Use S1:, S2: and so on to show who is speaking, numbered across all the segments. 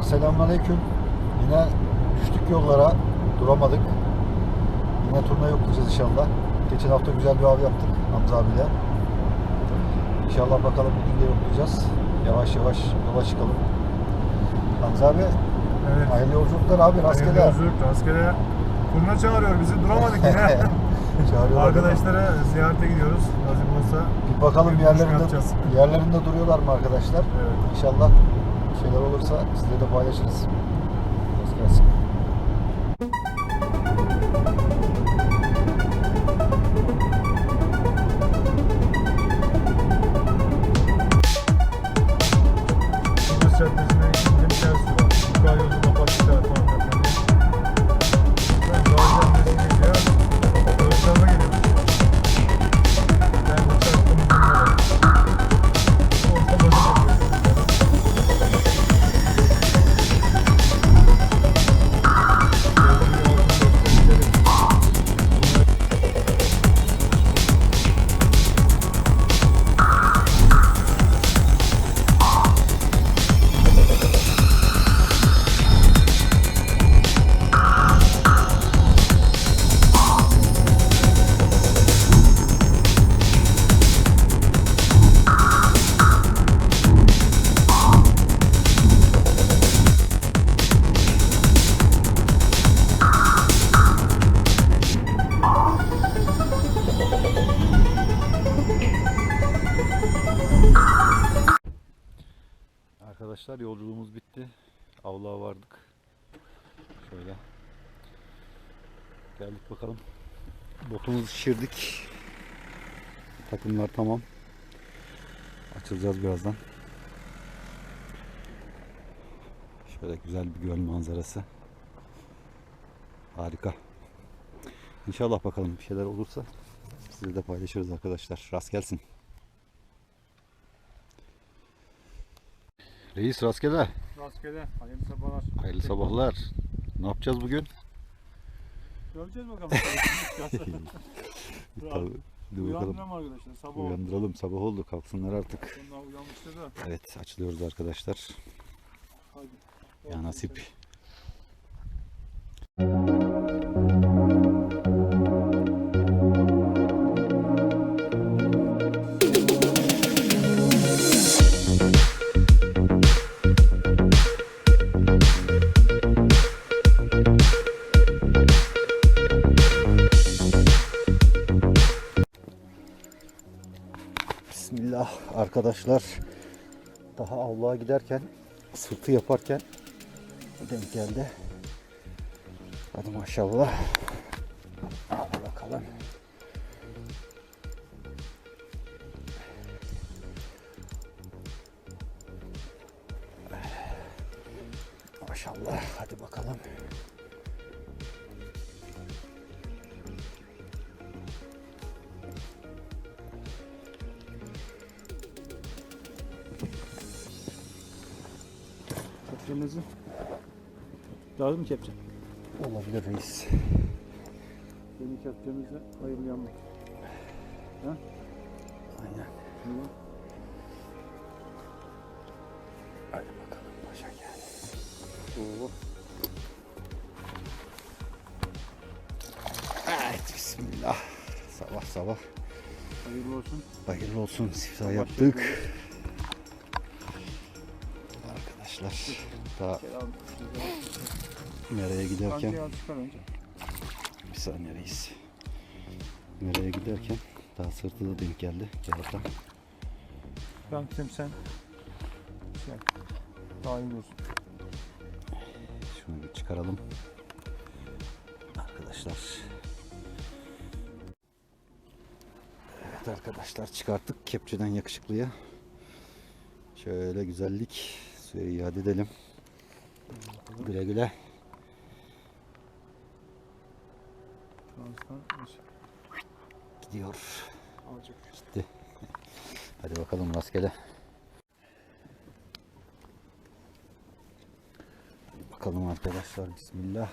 S1: Arkadaşlar selamünaleyküm. Yine düştük yollara. Duramadık. Yine turna yoklayacağız inşallah. Geçen hafta güzel bir av yaptık Hamza abiyle. İnşallah bakalım bugün de yoklayacağız. Yavaş yavaş yola çıkalım. Hamza abi
S2: Evet.
S1: hayırlı yolculuklar abi rastgele.
S2: Hayırlı yolculuk, rastgele. Turna çağırıyor bizi, duramadık yine. Arkadaşlara ziyarete gidiyoruz. Nasip olsa.
S1: Bir bakalım yerlerinde,
S2: yapacağız.
S1: yerlerinde duruyorlar mı arkadaşlar?
S2: Evet.
S1: İnşallah şeyler olursa sizle de paylaşırız. Avluğa vardık. Şöyle. Geldik bakalım. Botumuzu şişirdik. Takımlar tamam. Açılacağız birazdan. Şöyle güzel bir göl manzarası. Harika. İnşallah bakalım bir şeyler olursa size de paylaşırız arkadaşlar. Rast gelsin. Reis rastgele.
S2: Rastgele. Hayırlı sabahlar.
S1: Hayırlı sabahlar. Ne yapacağız bugün?
S2: Göreceğiz bakalım.
S1: Tabii. Hadi bakalım.
S2: Arkadaşlar. Sabah oldu.
S1: Uyandıralım. Sabah oldu. Kalksınlar artık.
S2: Onlar uyanmıştı da.
S1: Evet açılıyoruz arkadaşlar.
S2: Hadi.
S1: Ya nasip. Bismillah arkadaşlar. Daha Allah'a giderken sırtı yaparken denk geldi. Hadi maşallah.
S3: Kepçemizi lazım mı kepçe?
S1: Olabilir reis.
S3: Yeni kepçemizle hayırlı yanmak.
S1: Aynen.
S3: Şimdi
S1: Hadi bakalım paşa gel.
S3: Oo.
S1: Evet bismillah. Sabah sabah.
S3: Hayırlı olsun.
S1: Hayırlı olsun. Siftah yaptık.
S3: şeklinde.
S1: Daha nereye giderken bir saniye reis. Nereye giderken daha sırtı da denk geldi.
S3: Ben gittim sen. Şey. Daha iyi olsun.
S1: Şunu bir çıkaralım. Arkadaşlar. Evet arkadaşlar çıkarttık kepçeden yakışıklıya. Şöyle güzellik suya iade edelim. Güle güle. Gidiyor. Gitti. Hadi bakalım rastgele. Bakalım arkadaşlar bismillah.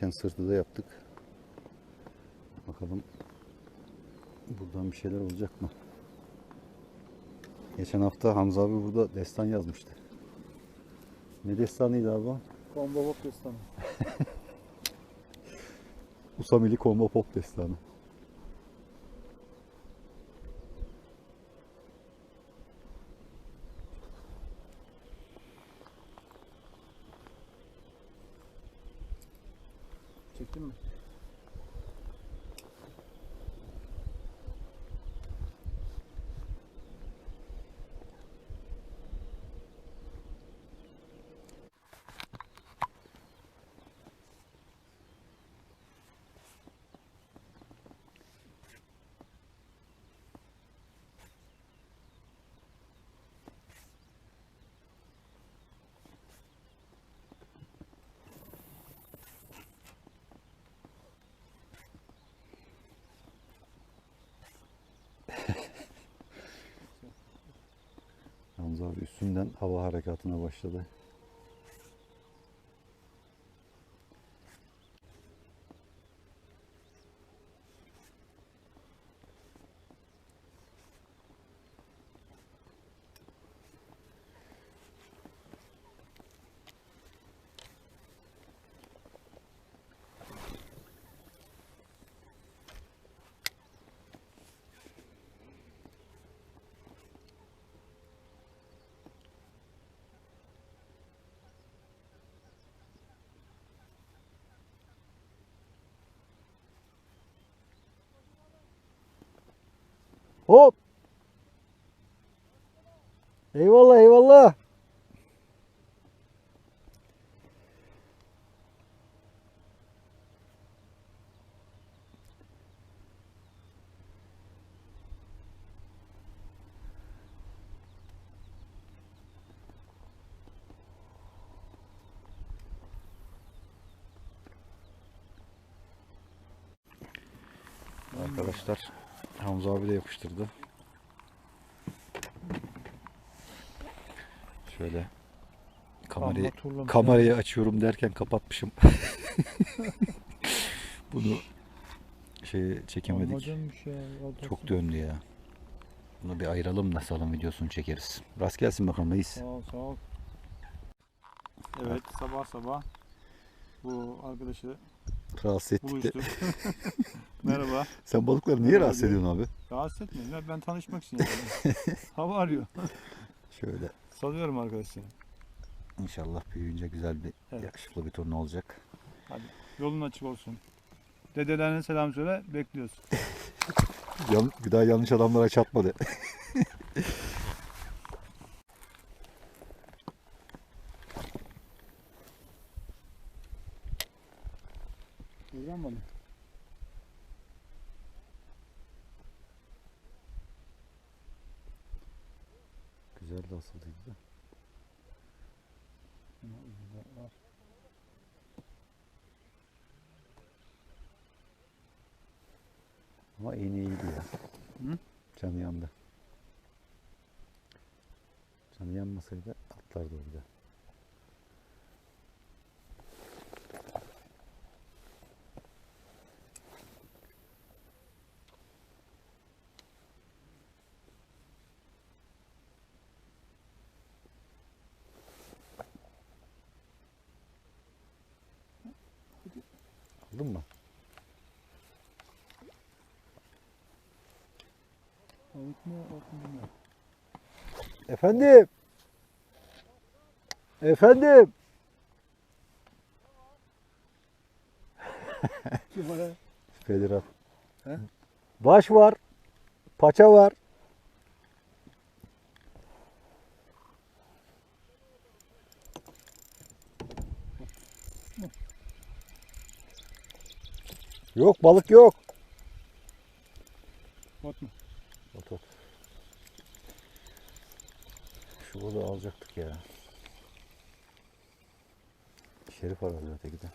S1: Gelirken sırtıda yaptık. Bakalım buradan bir şeyler olacak mı? Geçen hafta Hamza abi burada destan yazmıştı. Ne destanıydı abi? o?
S3: Combo bok destanı.
S1: Usamili Combo Pop destanı.
S3: Çektin mi?
S1: Hamza abi üstünden hava harekatına başladı. Hop! Eyvallah eyvallah. Arkadaşlar Hamza abi de yapıştırdı. Şöyle kamerayı kamerayı açıyorum derken kapatmışım. Bunu şey çekemedik.
S3: Yolda
S1: Çok döndü ya. Bunu bir ayıralım da salon videosunu çekeriz. Rast gelsin bakalım reis.
S3: Sağ ol sağ ol. Evet sabah sabah bu arkadaşı
S1: Rahatsız ettik de.
S3: Merhaba.
S1: Sen balıkları niye
S3: Merhaba
S1: rahatsız
S3: diyor.
S1: ediyorsun abi?
S3: Rahatsız etmeyin. ya, Ben tanışmak için yapıyorum. Hava arıyor.
S1: Şöyle
S3: Salıyorum arkadaşlar.
S1: inşallah büyüyünce güzel bir
S3: Evet.
S1: yakışıklı bir turna olacak.
S3: Yolun açık olsun. Dedelerine selam söyle. Bekliyoruz.
S1: Bir daha yanlış adamlara çatma de.
S3: Güzel bana.
S1: Güzel de asıldıydı da.
S3: Var.
S1: Ama iğne iyiydi ya.
S3: Hı?
S1: Canı yandı. Canı yanmasaydı atlardı orada. Efendim. Efendim.
S3: Kim ara?
S1: Federal.
S3: He?
S1: Baş var. Paça var. Yok balık yok.
S3: Ot
S1: Şu balığı alacaktık ya. Şerif aradı öteki de.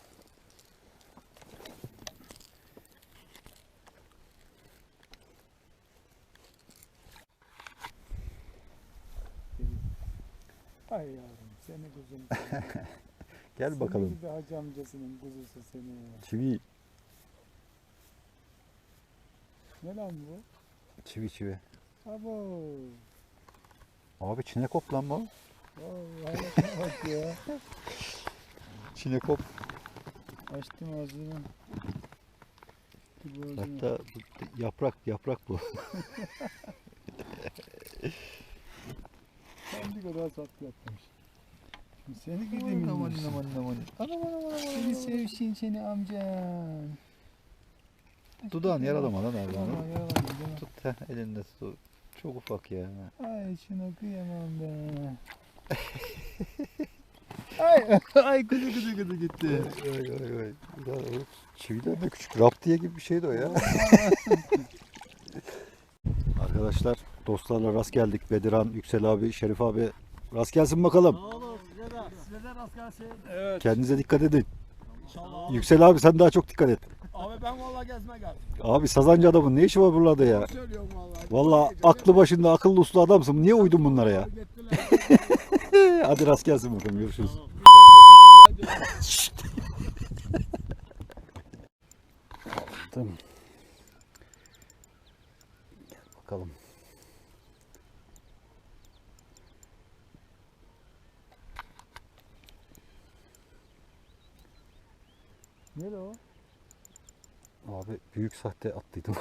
S3: Ay yavrum seni kuzum.
S1: Gel bakalım.
S3: Senin gibi hacı amcasının kuzusu seni.
S1: Çivi.
S3: Ne lan bu?
S1: Çivi çivi.
S3: Abo.
S1: Abi çinekop lan bu.
S3: Vallahi bak ya.
S1: Çinekop.
S3: Açtım ağzını. Dur bu ağzını.
S1: Hatta bu yaprak yaprak bu.
S3: Kendi kadar saplı yapmış. Şimdi seni gideyim
S1: aman aman aman. Anam anam aman
S3: Seni sevsin seni amcan.
S1: Dudağın yaralamadan abi
S3: Tamam
S1: onu.
S3: yaraladım canım.
S1: Tut heh, elinde tut. Çok ufak ya.
S3: Ay şuna kıyamam be. ay ay kuzu kuzu kuzu gitti.
S1: Ay ay ay. Ya, o Çividen de küçük. Raptiye gibi bir şeydi o ya. Arkadaşlar dostlarla rast geldik. Bedirhan, Yüksel abi, Şerif abi. Rast gelsin bakalım.
S4: Olur size de, size de rast gelsin.
S3: Evet.
S1: Kendinize dikkat edin.
S4: İnşallah.
S1: Yüksel abi sen daha çok dikkat et.
S4: Abi ben vallahi gezme geldim.
S1: Abi Sazancı adamın ne işi var buralarda ya?
S4: Söylüyorum vallahi.
S1: Vallahi aklı başında akıllı uslu adamsın. Niye uydun bunlara ya? Hadi rast gelsin bakalım. Görüşürüz. Tamam. Gel bakalım.
S3: Nere o?
S1: Abi büyük sahte attıydım.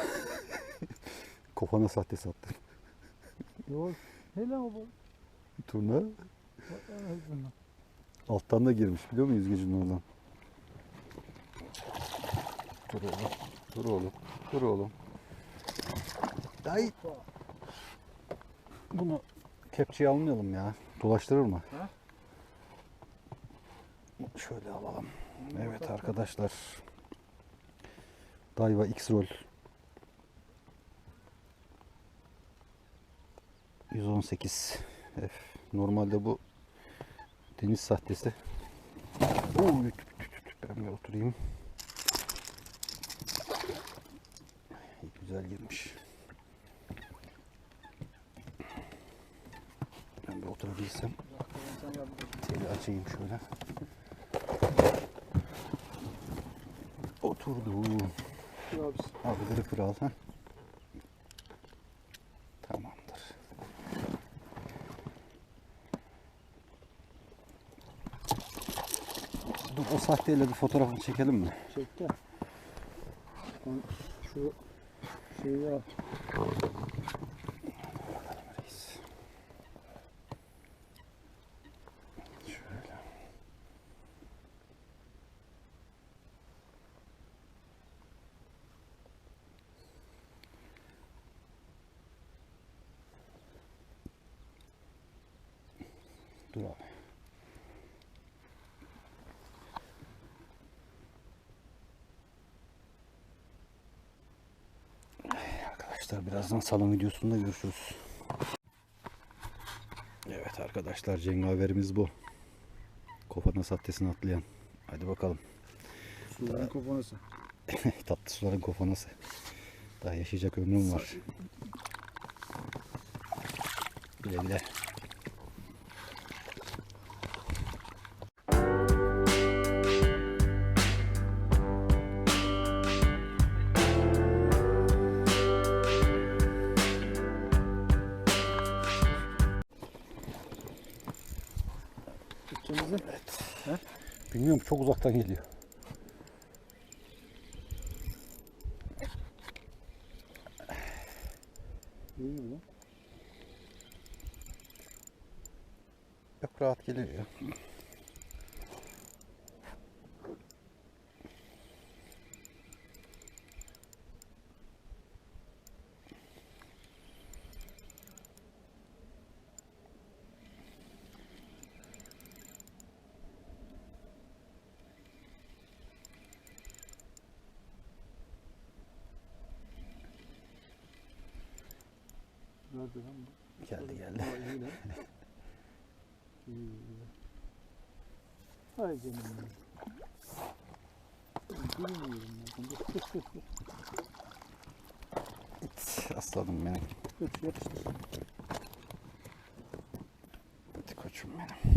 S1: Kofana sahte sattım.
S3: Yok. Lan o bu?
S1: Turna alttan da girmiş biliyor musun yüzgecinin oradan? Dur oğlum. Dur oğlum. Dur oğlum. Ay. Bunu kepçeye almayalım ya. Dolaştırır mı?
S3: Ha?
S1: Şöyle alalım. Evet arkadaşlar. Daiwa X-Roll 118 F. Normalde bu deniz sahtesi. Tüp. ben bir oturayım. Güzel girmiş. Ben bir oturabilsem. Teli açayım şöyle. Oturdu. Abi gripper al ha. Tamamdır. Dur o sahteyle bir fotoğrafını çekelim mi?
S3: Çekti. Ben şu şeyi al.
S1: Dur abi. Arkadaşlar birazdan salon videosunda görüşürüz. Evet arkadaşlar cengaverimiz bu. Kofana sahtesini atlayan. Hadi bakalım.
S3: Suyun kofanası.
S1: Tatlı suların kofanası. Daha yaşayacak ömrüm var. Güle güle. Bilmiyorum çok uzaktan geliyor.
S3: İyi mi lan?
S1: Çok rahat geliyor ya.
S3: Lan bu?
S1: Geldi geldi.
S3: İyi. Ay canım. Bilmiyorum.
S1: İt, aslanım benim.
S3: Götür yapıştır.
S1: Hadi koçum benim.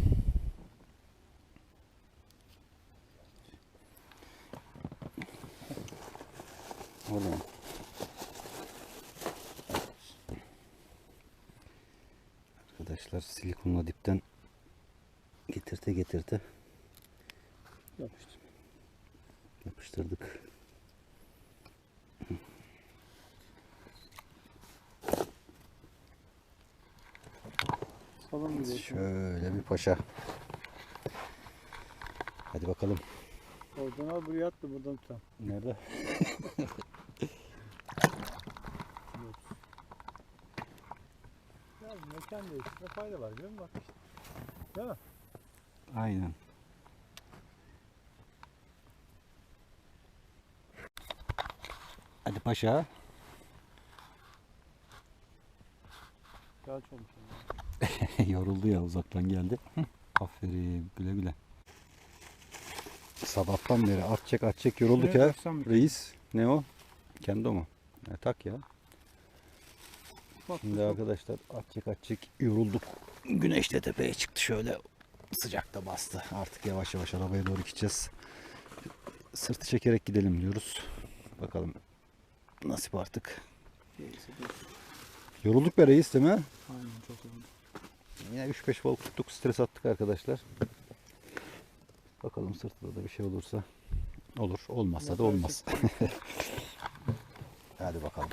S1: Arkadaşlar silikonla dipten getirte getirte
S3: Yapıştır.
S1: yapıştırdık.
S3: Bir de.
S1: Şöyle bir paşa. Hadi bakalım.
S3: Oradan al buraya at da buradan tutalım.
S1: Nerede?
S3: Ya mekan değiştirme fayda var biliyor musun? Bak işte. Değil mi?
S1: Aynen. Hadi paşa.
S3: Çok olmuş.
S1: Yoruldu ya uzaktan geldi. Aferin güle güle. Sabahtan beri at çek at çek yorulduk ya. Reis ne o? Kendi o mu? Ya, tak ya.
S3: Bak,
S1: Şimdi
S3: bak.
S1: arkadaşlar at çek yorulduk. Güneş de tepeye çıktı şöyle. Sıcak da bastı. Artık yavaş yavaş arabaya doğru gideceğiz. Sırtı çekerek gidelim diyoruz. Bakalım nasip artık. Yorulduk be reis değil mi?
S3: Aynen çok oldu.
S1: Yine 3-5 balık tuttuk stres attık arkadaşlar. Bakalım sırtında da bir şey olursa olur. Olmazsa da olmaz. Hadi bakalım.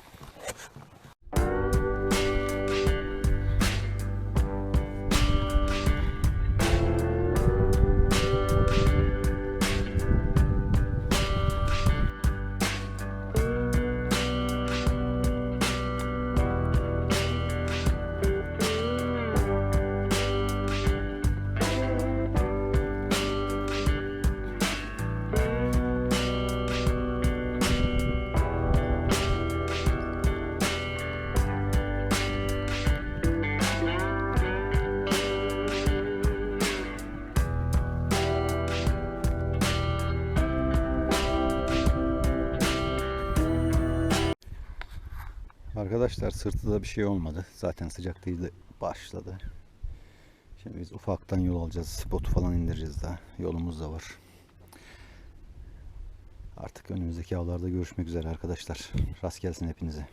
S1: Arkadaşlar sırtıda bir şey olmadı. Zaten sıcak değildi. Başladı. Şimdi biz ufaktan yol alacağız. Botu falan indireceğiz daha. Yolumuz da var. Artık önümüzdeki avlarda görüşmek üzere arkadaşlar. Rast gelsin hepinize.